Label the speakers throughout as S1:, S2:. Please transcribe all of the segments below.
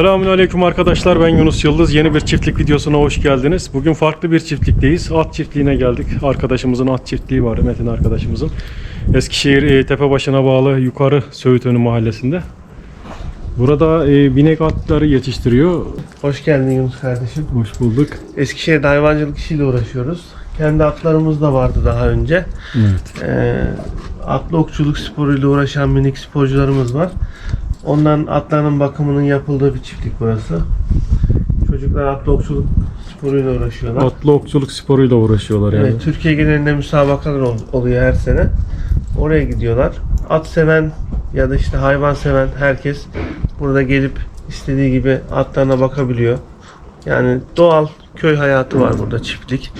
S1: Selamünaleyküm arkadaşlar ben Yunus Yıldız. Yeni bir çiftlik videosuna hoş geldiniz. Bugün farklı bir çiftlikteyiz. At çiftliğine geldik. Arkadaşımızın at çiftliği var Metin arkadaşımızın. Eskişehir e, Tepebaşı'na bağlı Yukarı Söğütönü mahallesinde. Burada e, binek atları yetiştiriyor.
S2: Hoş geldin Yunus kardeşim.
S1: Hoş bulduk.
S2: Eskişehir'de hayvancılık işiyle uğraşıyoruz. Kendi atlarımız da vardı daha önce.
S1: Evet.
S2: Ee, atlı okçuluk sporuyla uğraşan minik sporcularımız var. Onların atlarının bakımının yapıldığı bir çiftlik burası. Çocuklar atlı okçuluk sporuyla uğraşıyorlar.
S1: Atlı okçuluk sporuyla uğraşıyorlar yani.
S2: Evet, Türkiye genelinde müsabakalar ol- oluyor her sene. Oraya gidiyorlar. At seven ya da işte hayvan seven herkes burada gelip istediği gibi atlarına bakabiliyor. Yani doğal köy hayatı var burada çiftlik.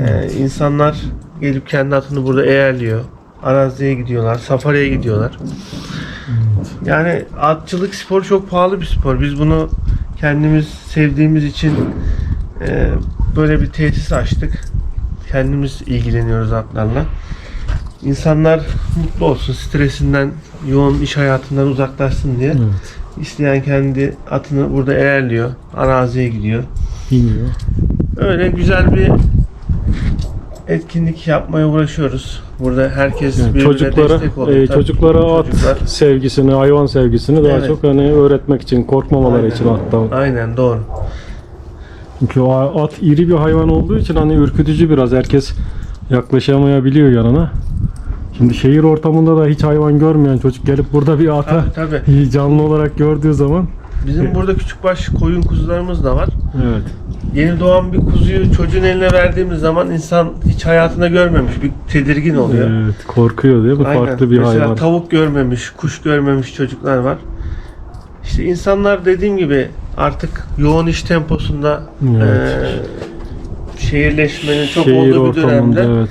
S2: Ee, insanlar gelip kendi atını burada eğerliyor. Araziye gidiyorlar, safariye gidiyorlar. Yani atçılık sporu çok pahalı bir spor. Biz bunu kendimiz sevdiğimiz için e, böyle bir tesis açtık. Kendimiz ilgileniyoruz atlarla. İnsanlar mutlu olsun, stresinden, yoğun iş hayatından uzaklaşsın diye.
S1: Evet.
S2: İsteyen kendi atını burada eğerliyor, araziye gidiyor.
S1: Biniyor.
S2: Öyle güzel bir etkinlik yapmaya uğraşıyoruz. Burada herkes
S1: Yani
S2: birbirine
S1: çocuklara
S2: destek oluyor.
S1: e,
S2: Tabii
S1: çocuklara at
S2: çocuklar-
S1: sevgisini, hayvan sevgisini daha
S2: Evet.
S1: çok hani öğretmek için, korkmamaları
S2: Aynen.
S1: için hatta.
S2: Aynen doğru.
S1: Çünkü o at iri bir hayvan olduğu için hani ürkütücü biraz. Herkes yaklaşamayabiliyor yanına. Şimdi şehir ortamında da hiç hayvan görmeyen çocuk gelip burada bir ata
S2: Tabii tabii.
S1: canlı olarak gördüğü zaman
S2: Bizim burada küçükbaş koyun kuzularımız da var.
S1: evet.
S2: Yeni doğan bir kuzuyu çocuğun eline verdiğimiz zaman insan hiç hayatında görmemiş, bir tedirgin oluyor.
S1: Evet, korkuyor değil mi?
S2: Aynen.
S1: Farklı bir
S2: Mesela
S1: hayvan.
S2: tavuk görmemiş, kuş görmemiş çocuklar var. İşte insanlar dediğim gibi artık yoğun iş temposunda
S1: Evet.
S2: eee, şehirleşmenin çok
S1: Şehir
S2: olduğu bir dönemde
S1: evet.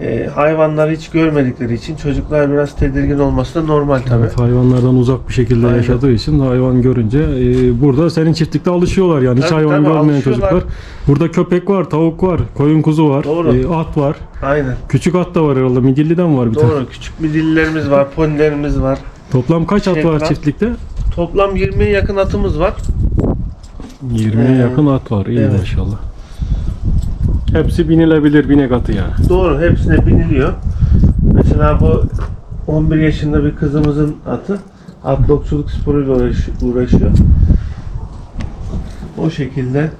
S2: Eee, hayvanları hiç görmedikleri için çocuklar biraz tedirgin olması da normal tabii.
S1: Evet, hayvanlardan uzak bir şekilde
S2: Aynen.
S1: yaşadığı için hayvan görünce e, burada senin çiftlikte alışıyorlar yani. Hiç
S2: Tabii,
S1: hayvan
S2: tabii,
S1: görmeyen
S2: alışıyorlar.
S1: çocuklar. Burada köpek var, tavuk var, koyun kuzu var,
S2: Doğru.
S1: e, at var.
S2: Aynen.
S1: Küçük at da var herhalde. Midilli'den var bir tane.
S2: Doğru. Küçük midillilerimiz var, ponilerimiz var.
S1: Toplam kaç at
S2: Şey
S1: var
S2: var.
S1: çiftlikte?
S2: Toplam 20'ye yakın atımız var.
S1: 20'ye
S2: Ee,
S1: yakın at var. İyi
S2: evet.
S1: maşallah. Hepsi binilebilir binek atı yani.
S2: Doğru, hepsine biniliyor. Mesela bu 11 yaşında bir kızımızın atı atlı okçuluk sporuyla uğraş- uğraşıyor. O şekilde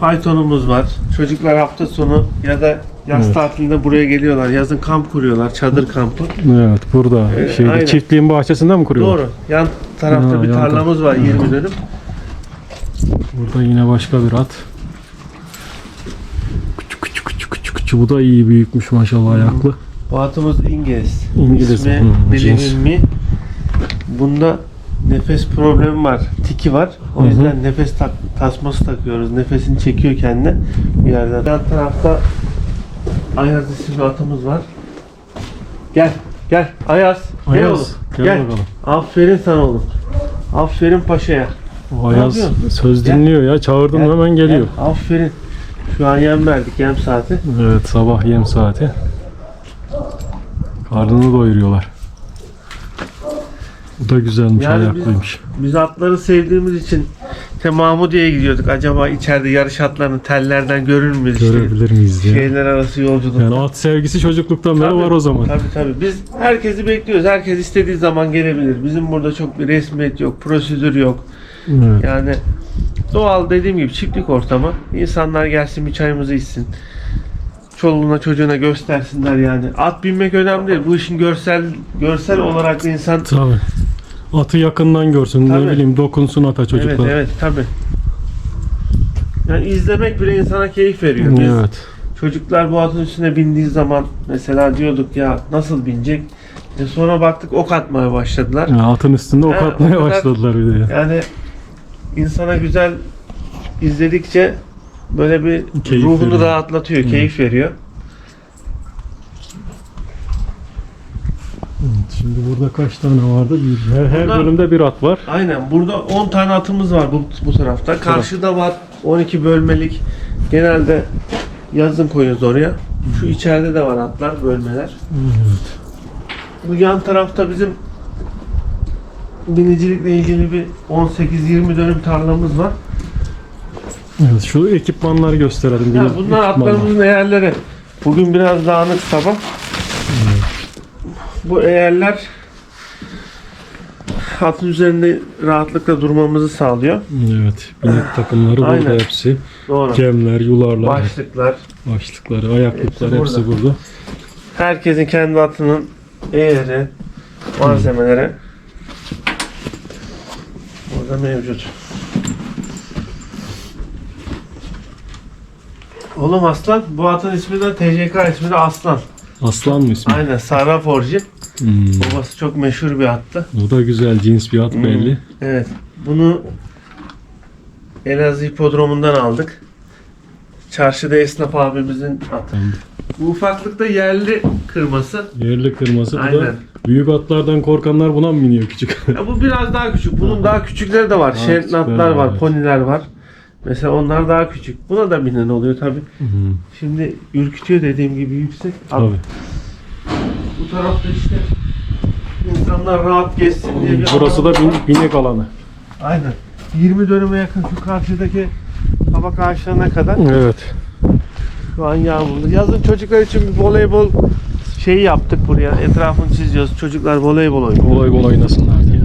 S2: faytonumuz var. Çocuklar hafta sonu ya da yaz
S1: Evet.
S2: tatilinde buraya geliyorlar. Yazın kamp kuruyorlar, çadır kampı.
S1: Evet burada
S2: Ee,
S1: şeyde,
S2: aynen.
S1: çiftliğin bahçesinde mi kuruyorlar?
S2: Doğru. Yan tarafta
S1: Ha,
S2: bir
S1: yan
S2: tarlamız var 20 dönüm.
S1: Burada yine başka bir at. Küçük. Bu da iyi büyükmüş maşallah ayaklı.
S2: Bu atımız İngiliz.
S1: İngiliz,
S2: İsmi
S1: cins.
S2: mi? Bunda nefes problemi var. Tiki var. O
S1: Hı hı.
S2: yüzden nefes tak, tasması takıyoruz. Nefesini çekiyor kendine bir yerden. Yan tarafta Ayaz isimli atımız var. Gel. Gel. Ayaz. Gel
S1: Ayaz,
S2: oğlum.
S1: gel
S2: Gel.
S1: bakalım.
S2: Aferin sana oğlum. Aferin paşaya.
S1: O Ayaz söz
S2: Gel.
S1: dinliyor ya. Çağırdım
S2: Gel,
S1: hemen geliyor.
S2: Gel. Aferin. Şu an yem verdik yem saati.
S1: Evet sabah yem saati. Karnını doyuruyorlar. Bu da güzelmiş
S2: Yani biz-
S1: ayaklıymış.
S2: Biz atları sevdiğimiz için işte Mahmudiye'ye gidiyorduk. Acaba içeride yarış atlarını tellerden görür müyüz? işte?
S1: Görebilir miyiz diye.
S2: Şehirler arası yolculuk.
S1: Yani at sevgisi çocukluktan beri var o zaman.
S2: Tabii tabii. Biz herkesi bekliyoruz. Herkes istediği zaman gelebilir. Bizim burada çok bir resmiyet yok, prosedür yok.
S1: Evet.
S2: Yani doğal dediğim gibi çiftlik ortamı. İnsanlar gelsin bir çayımızı içsin. Çoluğuna çocuğuna göstersinler yani. At binmek önemli değil. Bu işin görsel görsel olarak da insan
S1: Tabii. Atı yakından görsün,
S2: Tabii.
S1: ne bileyim dokunsun ata çocuklar.
S2: Evet evet tabii. Yani izlemek bile insana keyif veriyor. Biz
S1: Evet.
S2: Çocuklar bu atın üstüne bindiği zaman mesela diyorduk ya nasıl binecek? E sonra baktık ok atmaya başladılar.
S1: Yani atın üstünde ok
S2: Ha, o
S1: atmaya
S2: kadar-
S1: başladılar bir de.
S2: Yani insana güzel izledikçe böyle bir
S1: Keyif
S2: ruhunu
S1: veriyor.
S2: rahatlatıyor,
S1: Hı.
S2: keyif veriyor.
S1: Evet, Şimdi burada kaç tane vardı? Bir, her, her
S2: Burada-
S1: bölümde bir at var.
S2: Aynen. Burada 10 tane atımız var bu, bu tarafta. Karşıda var 12 bölmelik. Genelde yazın koyuyoruz oraya. Şu içeride de var atlar, bölmeler.
S1: Evet.
S2: Bu yan tarafta bizim binicilikle ilgili bir 18-20 dönüm tarlamız var.
S1: Evet, şu ekipmanları gösterelim.
S2: Ya bunlar atlarımızın eğerleri. Bugün biraz dağınık sabah. Bu eğerler atın üzerinde rahatlıkla durmamızı sağlıyor.
S1: Evet. Binek takımları burada hepsi.
S2: Doğru.
S1: Gemler, yularlar,
S2: Başlıklar.
S1: başlıkları, ayaklıklar
S2: Hepsi
S1: hepsi, burada.
S2: Herkesin kendi atının eğeri, malzemeleri burada mevcut. Oğlum Aslan, bu atın ismi de TCK ismi de Aslan.
S1: Aslan mı ismi?
S2: Aynen, Sara Forji.
S1: Hmm.
S2: Babası çok meşhur bir attı.
S1: O da güzel cins bir at
S2: Hmm.
S1: belli.
S2: Evet, bunu Elazığ Hipodromu'ndan aldık. Çarşıda esnaf abimizin atı.
S1: Tamam.
S2: Bu ufaklıkta yerli kırması.
S1: Yerli kırması. Bu da
S2: Aynen.
S1: büyük atlardan korkanlar buna mı biniyor küçük?
S2: Ya bu biraz daha küçük. Bunun daha küçükleri de var. Şeritnatlar var,
S1: var.
S2: poniler var. Mesela onlar daha küçük. Buna da binen oluyor tabi. Şimdi ürkütüyor dediğim gibi yüksek. Abi,
S1: Tabii.
S2: Bu tarafta işte insanlar rahat geçsin diye bir
S1: Burası da bin- binek alanı.
S2: Aynen. 20 dönüme yakın şu karşıdaki kabak ağaçlarına kadar.
S1: Evet.
S2: Şu an yağmurlu. Yazın çocuklar için bir voleybol şeyi yaptık buraya. Etrafını çiziyoruz. Çocuklar voleybol oynuyor.
S1: Kolay oynasınlar diye.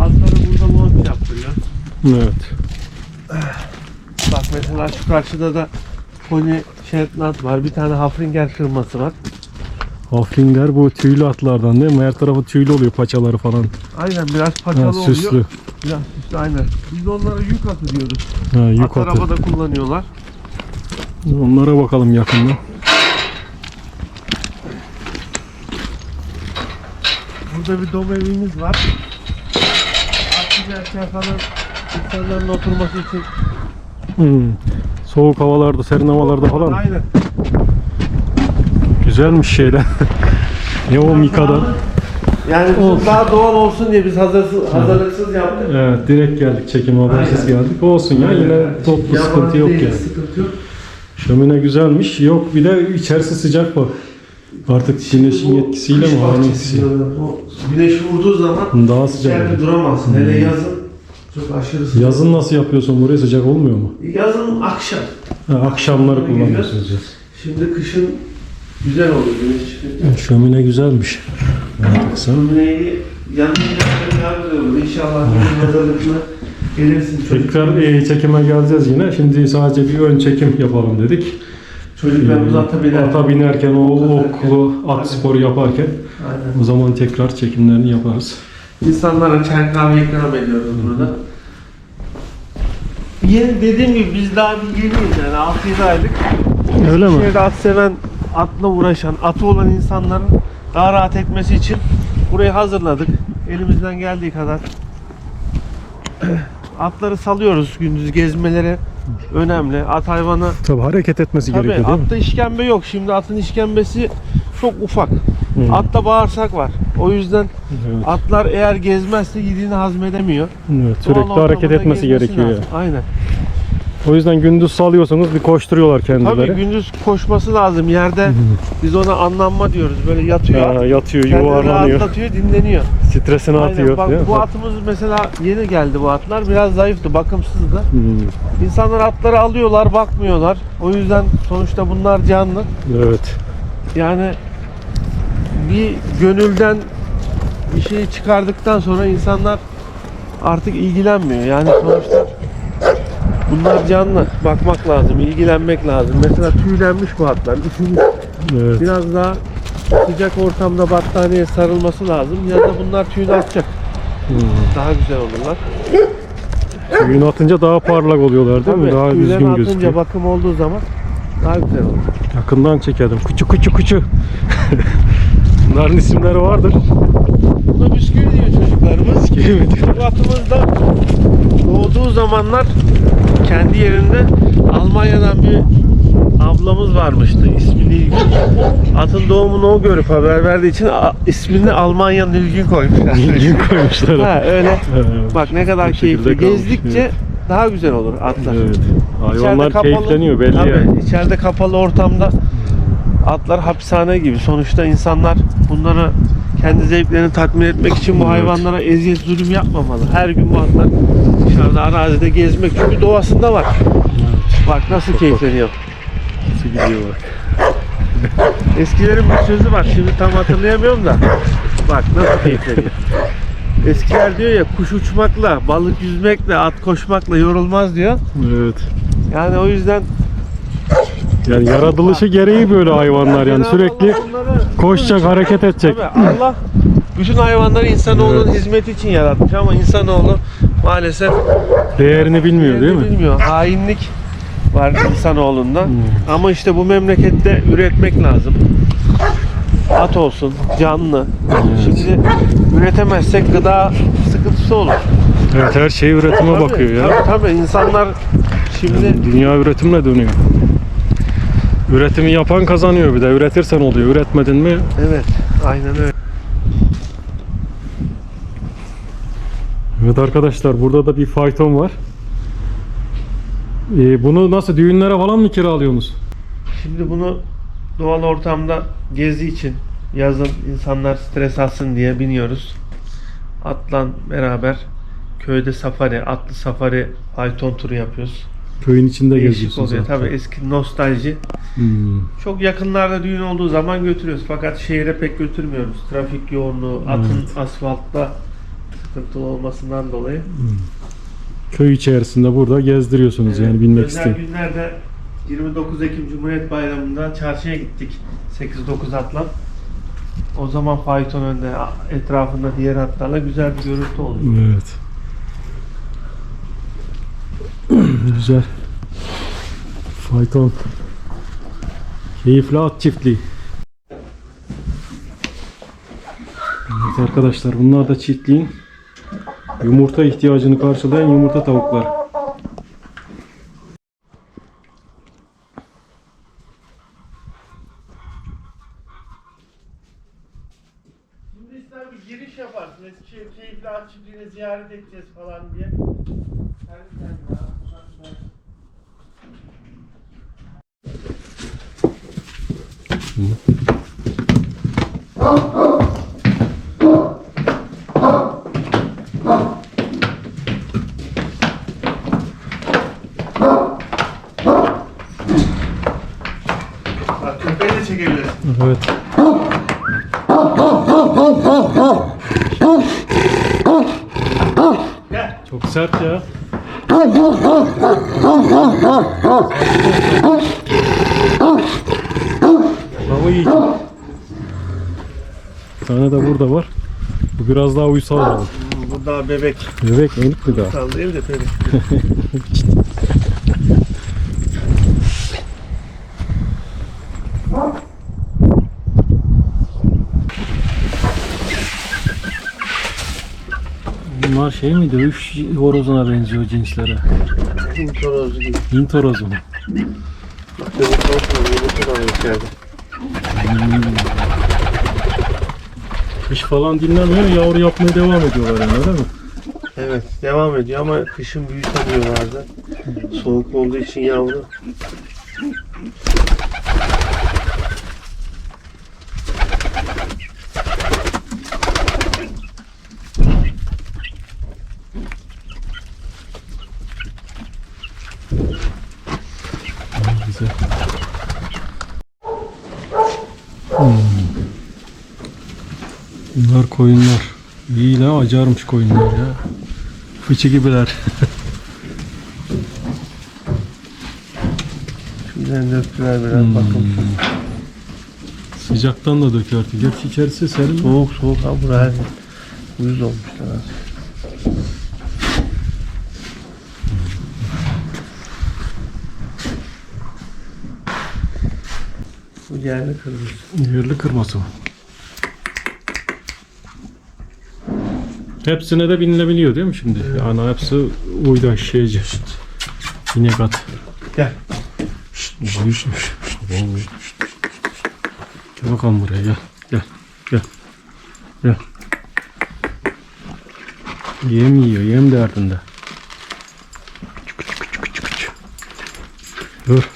S2: Altları burada mont yaptırıyor.
S1: Evet.
S2: Bak mesela şu karşıda da pony Shetland var. Bir tane Haflinger kırması var.
S1: Haflinger bu tüylü atlardan değil mi? Her tarafı tüylü oluyor paçaları falan.
S2: Aynen biraz paçalı
S1: Ha,
S2: oluyor.
S1: süslü.
S2: Biraz süslü aynen. Biz onlara yük atı diyoruz.
S1: Ha, yük
S2: At
S1: atı.
S2: arabada kullanıyorlar.
S1: Onlara bakalım yakından.
S2: Burada bir dom evimiz var. At giderken falan insanların oturması için.
S1: Hmm. Soğuk havalarda, serin havalarda falan
S2: Aynen.
S1: güzelmiş şeyler. ne o Mika'da?
S2: Yani
S1: Olsun.
S2: daha doğal olsun diye biz hazırsız, hazırlıksız yaptık.
S1: Evet, direkt geldik çekim habersiz
S2: Aynen.
S1: geldik. Olsun ya yine toplu
S2: Yabancı
S1: sıkıntı yok
S2: değil,
S1: yani.
S2: Sıkıntı yok.
S1: Şömine güzelmiş. Yok bir de içerisi sıcak bak. Artık güneşin
S2: kış
S1: mi? Hava
S2: bahçesi
S1: etkisi.
S2: diyorlar. O güneş vurduğu zaman
S1: Daha sıcak.
S2: içeride duramazsın. Hele yazın çok aşırı sıcak.
S1: Yazın nasıl yapıyorsun buraya sıcak olmuyor mu?
S2: Yazın akşam.
S1: Ha, akşamları
S2: Akşamları
S1: kullanıyorsunuz yaz.
S2: Şimdi kışın güzel olur güneş çıkınca.
S1: Şömine güzelmiş. Baksana.
S2: Şömineyi yanınca daha güzel olur. İnşallah bir hazırlıkla gelirsin.
S1: Tekrar e, çekime geleceğiz yine. Şimdi sadece bir ön çekim yapalım dedik.
S2: Çocuklarımız
S1: Ee,
S2: ata biner.
S1: Ata binerken, o okulu, at
S2: Aynen.
S1: sporu yaparken
S2: Aynen.
S1: o zaman tekrar çekimlerini yaparız.
S2: İnsanlara çay kahve ikram ediyoruz burada. Yeni dediğim gibi biz daha bir yeniyiz yani 6-7 aylık.
S1: Öyle mi?
S2: Şehirde at seven, atla uğraşan, atı olan insanların daha rahat etmesi için burayı hazırladık. Elimizden geldiği kadar atları salıyoruz gündüz gezmeleri önemli. At hayvanı
S1: Tabii hareket etmesi
S2: tabii
S1: gerekiyor değil mi?
S2: atta işkembe yok. Şimdi atın işkembesi çok ufak.
S1: Hı.
S2: Atta bağırsak var. O yüzden
S1: Evet.
S2: atlar eğer gezmezse yediğini hazmedemiyor.
S1: Evet,
S2: Doğal
S1: sürekli hareket
S2: ortamında
S1: etmesi
S2: gezmesi
S1: gerekiyor
S2: lazım. Aynen.
S1: O yüzden gündüz salıyorsanız bir koşturuyorlar kendileri.
S2: Tabii gündüz koşması lazım. Yerde biz ona anlanma diyoruz. Böyle yatıyor.
S1: Ha,
S2: at.
S1: yatıyor,
S2: Kendini
S1: yuvarlanıyor.
S2: rahatlatıyor, dinleniyor.
S1: Stresini
S2: Aynen.
S1: atıyor.
S2: Bak bu atımız mesela yeni geldi bu atlar. Biraz zayıftı, bakımsızdı.
S1: Hmm,
S2: İnsanlar atları alıyorlar, bakmıyorlar. O yüzden sonuçta bunlar canlı.
S1: Evet.
S2: Yani bir gönülden bir şey çıkardıktan sonra insanlar artık ilgilenmiyor. Yani sonuçta bunlar canlı. Bakmak lazım, ilgilenmek lazım. Mesela tüylenmiş bu atlar. Üşümüş.
S1: Evet.
S2: Biraz daha sıcak ortamda battaniyeye sarılması lazım. Ya da bunlar tüyünü atacak.
S1: Hmm.
S2: Daha güzel olurlar.
S1: Suyunu atınca daha parlak oluyorlar değil mi?
S2: Tabii
S1: Daha
S2: tüylerini
S1: düzgün
S2: atınca
S1: gözüküyor.
S2: bakım olduğu zaman daha güzel olur.
S1: Yakından çekelim. Kuçu kuçu kuçu. Bunların isimleri vardır.
S2: Buna bisküvi diyor çocuklarımız.
S1: Bisküvi mi diyor?
S2: Bu atımız da doğduğu zamanlar kendi yerinde Almanya'dan bir ablamız varmıştı. İsmi Nilgün. Atın doğumunu o görüp haber verdiği için ismini Almanya Nilgün koymuşlar.
S1: İlgin koymuşlar.
S2: ha öyle. Bak ne kadar keyifli. Gezdikçe
S1: evet.
S2: daha güzel olur atlar.
S1: Evet.
S2: İçeride
S1: Hayvanlar
S2: kapalı-
S1: keyifleniyor belli
S2: Tabii,
S1: yani.
S2: içeride kapalı ortamda atlar hapishane gibi. Sonuçta insanlar bunları kendi zevklerini tatmin etmek için bu hayvanlara eziyet zulüm yapmamalı. Her gün bu atlar dışarıda arazide gezmek çünkü doğasında var. Bak nasıl keyifleniyor.
S1: Nasıl gidiyor bak.
S2: Eskilerin bir sözü var. Şimdi tam hatırlayamıyorum da. Bak nasıl keyifleniyor. Eskiler diyor ya kuş uçmakla, balık yüzmekle, at koşmakla yorulmaz diyor.
S1: Evet.
S2: Yani o yüzden
S1: Yani yaratılışı gereği böyle hayvanlar yani sürekli koşacak, hareket edecek.
S2: Tabii Allah bütün hayvanları insanoğlunun
S1: Evet.
S2: hizmeti için yaratmış ama insanoğlu maalesef
S1: Değerini bilmiyor değil mi?
S2: bilmiyor. Hainlik var insanoğlunda.
S1: Hmm.
S2: Ama işte bu memlekette üretmek lazım. At olsun, canlı. Şimdi üretemezsek gıda sıkıntısı olur.
S1: Evet her şey üretime
S2: Tabii,
S1: bakıyor ya.
S2: Tabii, tabii insanlar şimdi
S1: Dünya üretimle dönüyor. Üretimi yapan kazanıyor bir de. Üretirsen oluyor. Üretmedin mi?
S2: evet aynen öyle.
S1: Evet arkadaşlar burada da bir fayton var. Ee, bunu nasıl düğünlere falan mı kiralıyorsunuz?
S2: Şimdi bunu doğal ortamda gezi için yazın insanlar stres alsın diye biniyoruz. Atla beraber köyde safari, atlı safari fayton turu yapıyoruz.
S1: Köyün içinde
S2: Değişik
S1: geziyorsunuz.
S2: oluyor. Tabii eski nostalji.
S1: Hmm.
S2: Çok yakınlarda düğün olduğu zaman götürüyoruz. Fakat şehire pek götürmüyoruz. Trafik yoğunluğu, atın asfaltta sıkıntılı olmasından dolayı.
S1: Köy içerisinde burada gezdiriyorsunuz yani binmek
S2: özel
S1: isteyen.
S2: günlerde 29 Ekim Cumhuriyet Bayramı'nda çarşıya gittik. 8-9 atla. O zaman fayton önde etrafında diğer atlarla güzel bir görüntü oldu.
S1: Evet. Güzel. Fayton. Keyifli at çiftliği. Evet arkadaşlar bunlar da çiftliğin yumurta ihtiyacını karşılayan yumurta tavuklar.
S2: Şimdi ister bir giriş yaparsın. Eskişehir keyifli çiftliğini ziyaret edeceğiz falan diye. Her sen ya. sen- Bak köpeği de çekebilirsin.
S1: Evet.
S2: Gel.
S1: Çok sert ya. Ama iyi. Bir tane de burada var. Bu biraz daha uysal oldu.
S2: Bu daha bebek.
S1: Bebek minik mi daha?
S2: Sal değil de bebek.
S1: Bunlar şey mi dövüş horozuna benziyor cinslere.
S2: Hint horozu gibi.
S1: Hint horozu mu?
S2: Bak yumurta olsun, yumurta da var içeride.
S1: Kış falan dinlemiyor, yavru yapmaya devam ediyorlar yani öyle mi?
S2: Evet, devam ediyor ama kışın büyütemiyorlardı. Soğuk olduğu için yavru.
S1: Güzel. Hmm. Bunlar koyunlar. İyi la acarmış koyunlar ya. Fıçı gibiler.
S2: Şuradan döktüler biraz bakın.
S1: Sıcaktan da dökerdi. Gerçi içerisi serin.
S2: Soğuk soğuk ha buraya uyuz olmuşlar. Bu yerli kırmızı.
S1: Yerli kırması var. Hepsine de binilebiliyor değil mi şimdi? Yani hepsi uydu aşağıcı. İnek at.
S2: Gel.
S1: Gel bakalım buraya gel. Gel. Gel. Gel. Yem yiyor. Yem derdinde. Dur.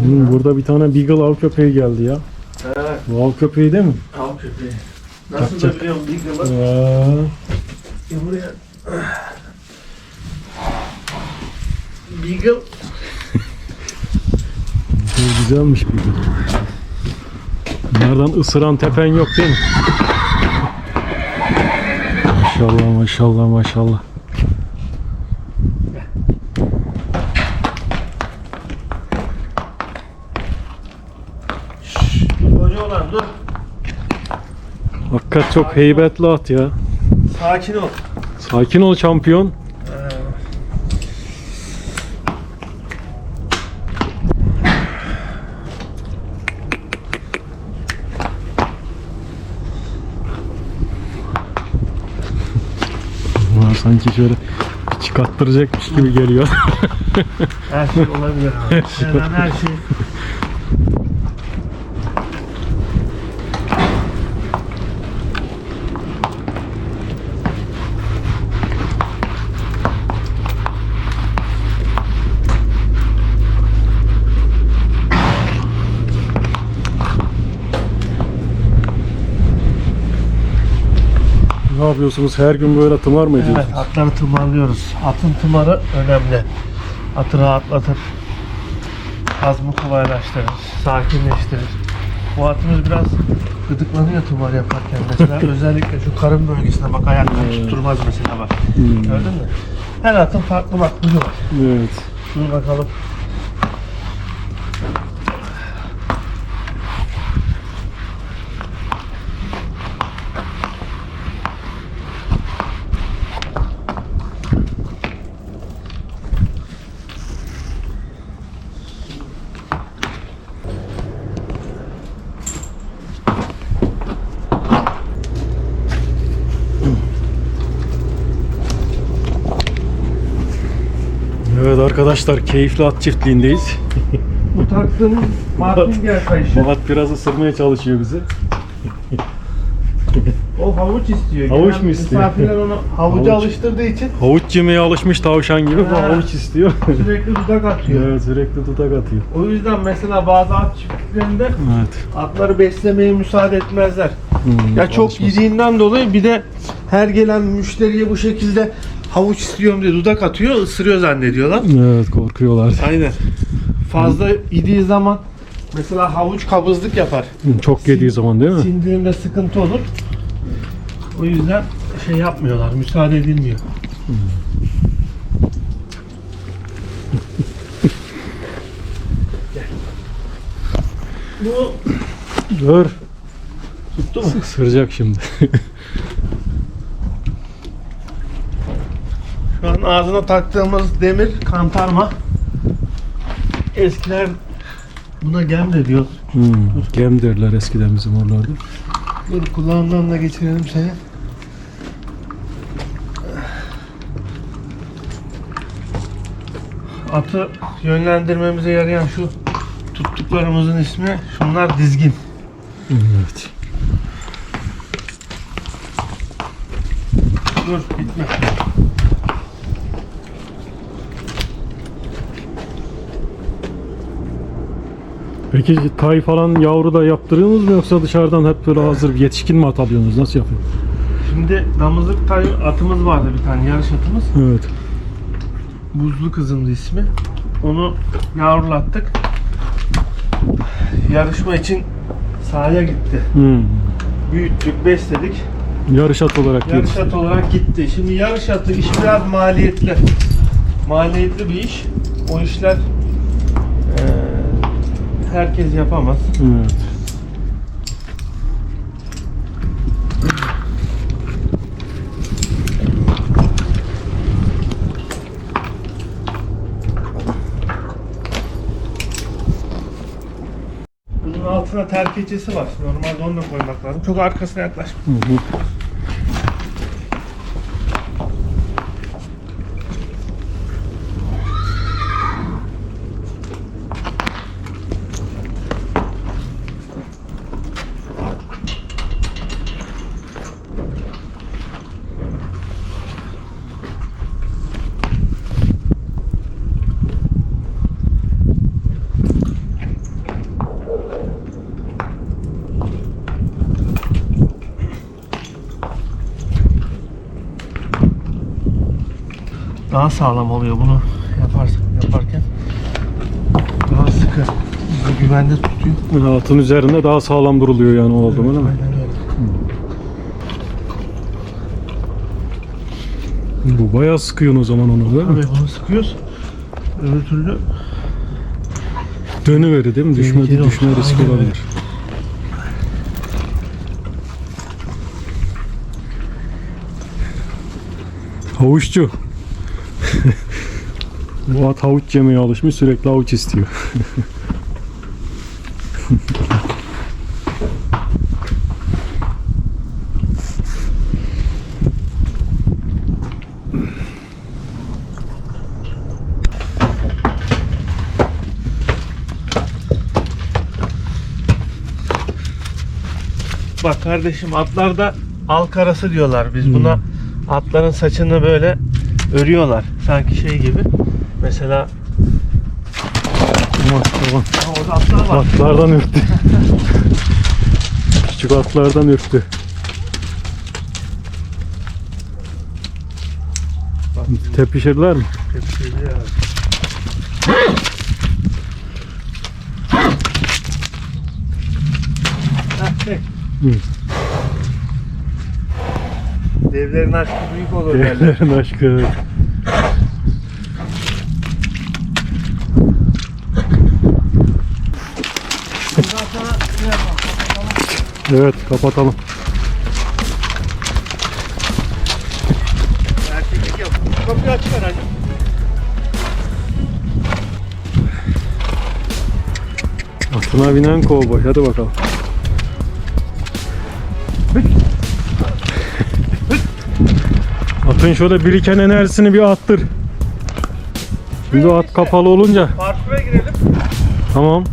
S1: Hmm, burada bir tane Beagle av köpeği geldi ya.
S2: Evet.
S1: Bu av köpeği değil mi?
S2: Av köpeği. Nasıl da
S1: Takacak.
S2: biliyorum Beagle'ı.
S1: Ya.
S2: Ya buraya. Beagle
S1: Şey güzelmiş Beagle. Bunlardan ısıran tepen yok değil mi? Maşallah maşallah maşallah.
S2: koca olan dur.
S1: Hakikat çok heybetli at ya.
S2: Sakin ol.
S1: Sakin ol şampiyon. Bunlar sanki şöyle çıkarttıracakmış gibi geliyor.
S2: Her şey olabilir abi. Her an her şey.
S1: Yapıyorsunuz? Her gün böyle tımar mı ediyorsunuz?
S2: Evet, atları tımarlıyoruz. Atın tımarı önemli. Atı rahatlatır. Hazmı kolaylaştırır. Sakinleştirir. Bu atımız biraz gıdıklanıyor tımar yaparken mesela. Özellikle şu karın bölgesine bak ayakları tutturmaz mesela bak.
S1: Hmm.
S2: Gördün mü? Her atın farklı makbulü var.
S1: Evet.
S2: Dur bakalım.
S1: Evet arkadaşlar keyifli at çiftliğindeyiz.
S2: Bu taktığımız martingale kayışı.
S1: Bu at biraz ısırmaya çalışıyor bizi.
S2: O havuç istiyor.
S1: Havuç mu istiyor?
S2: Misafirler onu havuca
S1: Havuç.
S2: alıştırdığı için
S1: Havuç yemeye alışmış tavşan gibi
S2: Ha.
S1: havuç istiyor.
S2: sürekli dudak atıyor.
S1: evet sürekli tutak atıyor.
S2: O yüzden mesela bazı at çiftliklerinde
S1: Evet.
S2: atları beslemeye müsaade etmezler.
S1: Hmm,
S2: Ya çok
S1: alışması.
S2: yediğinden dolayı bir de her gelen müşteriye bu şekilde havuç istiyorum diye dudak atıyor, ısırıyor zannediyorlar.
S1: Evet korkuyorlar.
S2: Aynen. Fazla yediği zaman mesela havuç kabızlık yapar.
S1: Çok yediği zaman değil mi?
S2: Sindirimde sıkıntı olur. O yüzden şey yapmıyorlar, müsaade edilmiyor. Gel. Bu
S1: Dur.
S2: tuttu mu?
S1: Isıracak şimdi.
S2: Şu an ağzına taktığımız demir kantarma. Eskiler buna gem de diyor.
S1: Hmm, gem derler eskiden bizim oralarda.
S2: Dur kulağından da geçirelim seni. Atı yönlendirmemize yarayan şu tuttuklarımızın ismi şunlar dizgin.
S1: Evet.
S2: Dur gitme.
S1: Peki tay falan yavru da yaptırıyorsunuz mu yoksa dışarıdan hep böyle hazır yetişkin mi at alıyorsunuz? Nasıl yapıyorsunuz?
S2: Şimdi damızlık tay atımız vardı bir tane yarış atımız.
S1: Evet.
S2: Buzlu kızımdı ismi. Onu yavrulattık. Yarışma için sahaya gitti.
S1: Hmm.
S2: Büyüttük, besledik.
S1: Yarış at olarak
S2: Yarış
S1: yetişti.
S2: atı olarak gitti. Şimdi yarış atı iş biraz maliyetli. Maliyetli bir iş. O işler eee, herkes yapamaz.
S1: Evet.
S2: Bunun altına terkecesi var. Normalde onu da koymak lazım. Çok arkasına yaklaşma.
S1: Hı hı.
S2: Daha sağlam oluyor bunu yapar, yaparken. Daha sıkı. Bizi güvende tutuyor.
S1: Atın üzerinde daha sağlam duruluyor yani o oldu mu değil mi? Bu bayağı sıkıyorsun o zaman onu değil mi?
S2: Tabii bunu sıkıyoruz. Öbür türlü
S1: Dönüveri değil mi? Düşme, düşme riski
S2: Aynen öyle.
S1: olabilir. Havuççu. Bu at havuç yemeye alışmış sürekli havuç istiyor.
S2: Bak kardeşim atlarda al karası diyorlar biz buna. Atların saçını böyle örüyorlar. Sanki şey gibi. Mesela ha, orada atlar var.
S1: Atlardan ürktü. Küçük atlardan ürktü.
S2: Bak,
S1: Tepişirler mi?
S2: tepkili ya. Heh, çek.
S1: Hı.
S2: Devlerin aşkı büyük olur derler.
S1: Devlerin aşkı. Evet kapatalım.
S2: Erkeklik yap. Kapıyı açık herhalde.
S1: Atına binen kovboy. Hadi bakalım. Atın şöyle biriken enerjisini bir attır. Şimdi at kapalı olunca.
S2: Parkura girelim.
S1: Tamam.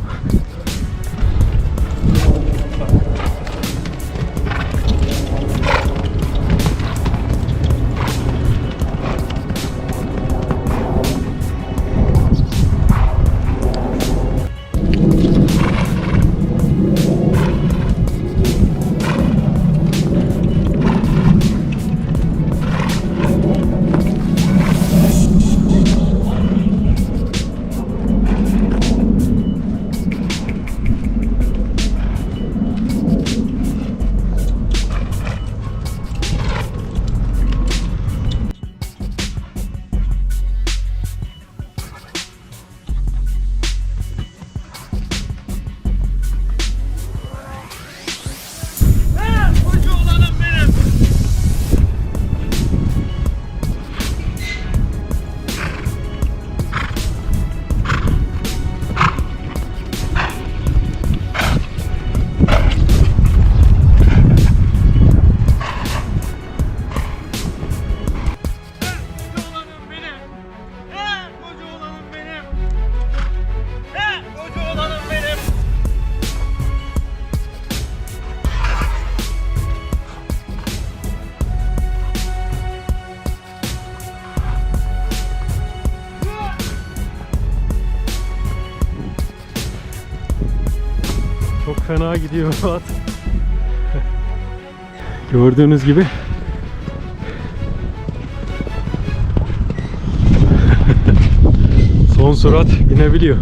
S1: Gidiyor at. Gördüğünüz gibi. Son surat binebiliyor.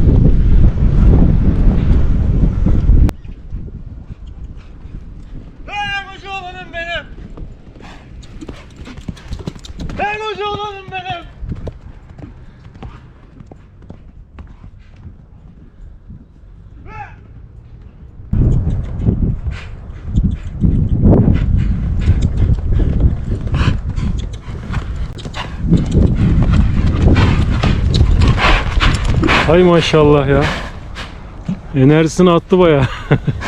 S1: Hay maşallah ya. Enerjisini attı baya.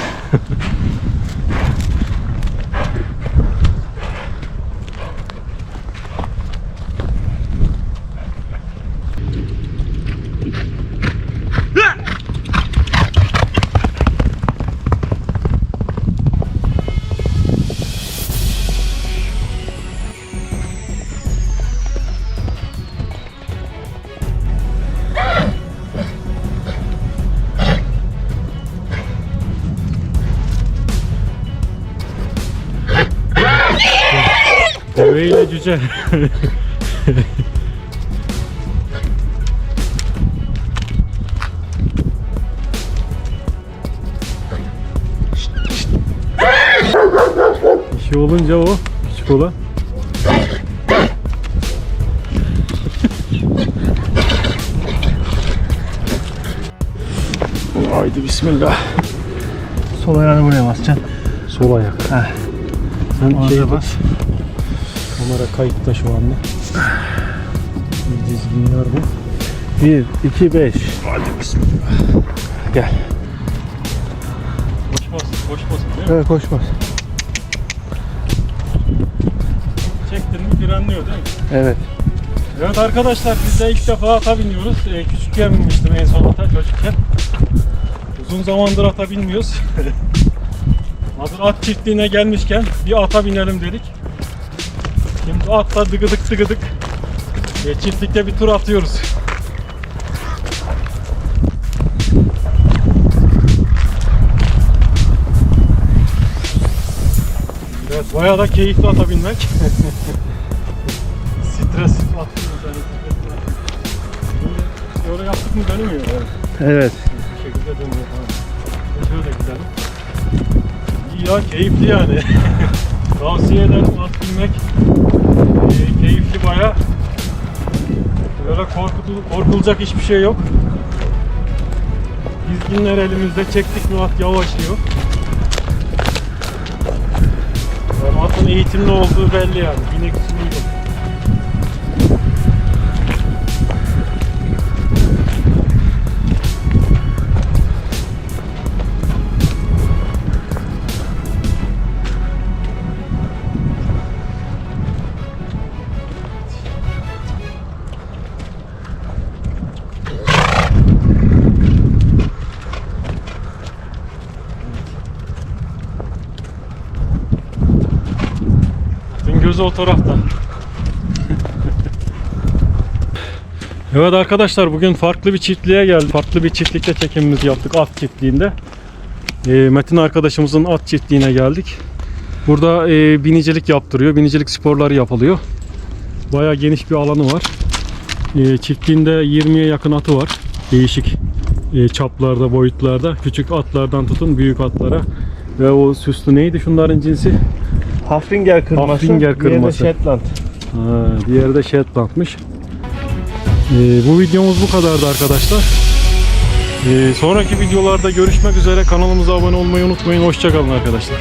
S1: Dişi olunca o küçük olan. Haydi bismillah.
S2: Sol ayağını buraya basacaksın.
S1: Sol ayak.
S2: Heh.
S1: Sen
S2: Ona
S1: şey
S2: da
S1: bas. Kamera kayıtta şu anda. Bir dizginler bu.
S2: 1, 2, 5.
S1: Hadi bismillah.
S2: Gel.
S1: Değil mi?
S2: Evet koşmaz. Evet.
S1: Evet arkadaşlar biz de ilk defa ata biniyoruz. Ee, küçükken binmiştim en son ata çocukken. Uzun zamandır ata binmiyoruz. Hazır at çiftliğine gelmişken bir ata binelim dedik. Şimdi atla dıgıdık dıgıdık. Ee, çiftlikte bir tur atıyoruz. Evet bayağı da keyifli ata binmek. Yani. stresli atıyoruz. Şimdi Öyle yaptık mı dönmüyor. Evet.
S2: Evet.
S1: Bu şekilde dönüyor falan. Şöyle gidelim. İyi ya keyifli yani. Tavsiye ederim at binmek. Ee, keyifli baya. Böyle korkutul, korkulacak hiçbir şey yok. Dizginler elimizde çektik mi at yavaşlıyor. Yani atın eğitimli olduğu belli yani. Binek sürüyle. Gözü o tarafta. evet arkadaşlar bugün farklı bir çiftliğe geldik. Farklı bir çiftlikte çekimimizi yaptık at çiftliğinde. Ee, Metin arkadaşımızın at çiftliğine geldik. Burada e, binicilik yaptırıyor. Binicilik sporları yapılıyor. Bayağı geniş bir alanı var. E, çiftliğinde 20'ye yakın atı var. Değişik e, çaplarda, boyutlarda. Küçük atlardan tutun büyük atlara. Ve o süslü neydi şunların cinsi?
S2: Haflinger kırması.
S1: Haflinger
S2: diğeri de
S1: kırması.
S2: Shetland.
S1: Ha, diğeri de Shetland'mış. Ee, bu videomuz bu kadardı arkadaşlar. Ee, sonraki videolarda görüşmek üzere. Kanalımıza abone olmayı unutmayın. Hoşçakalın arkadaşlar.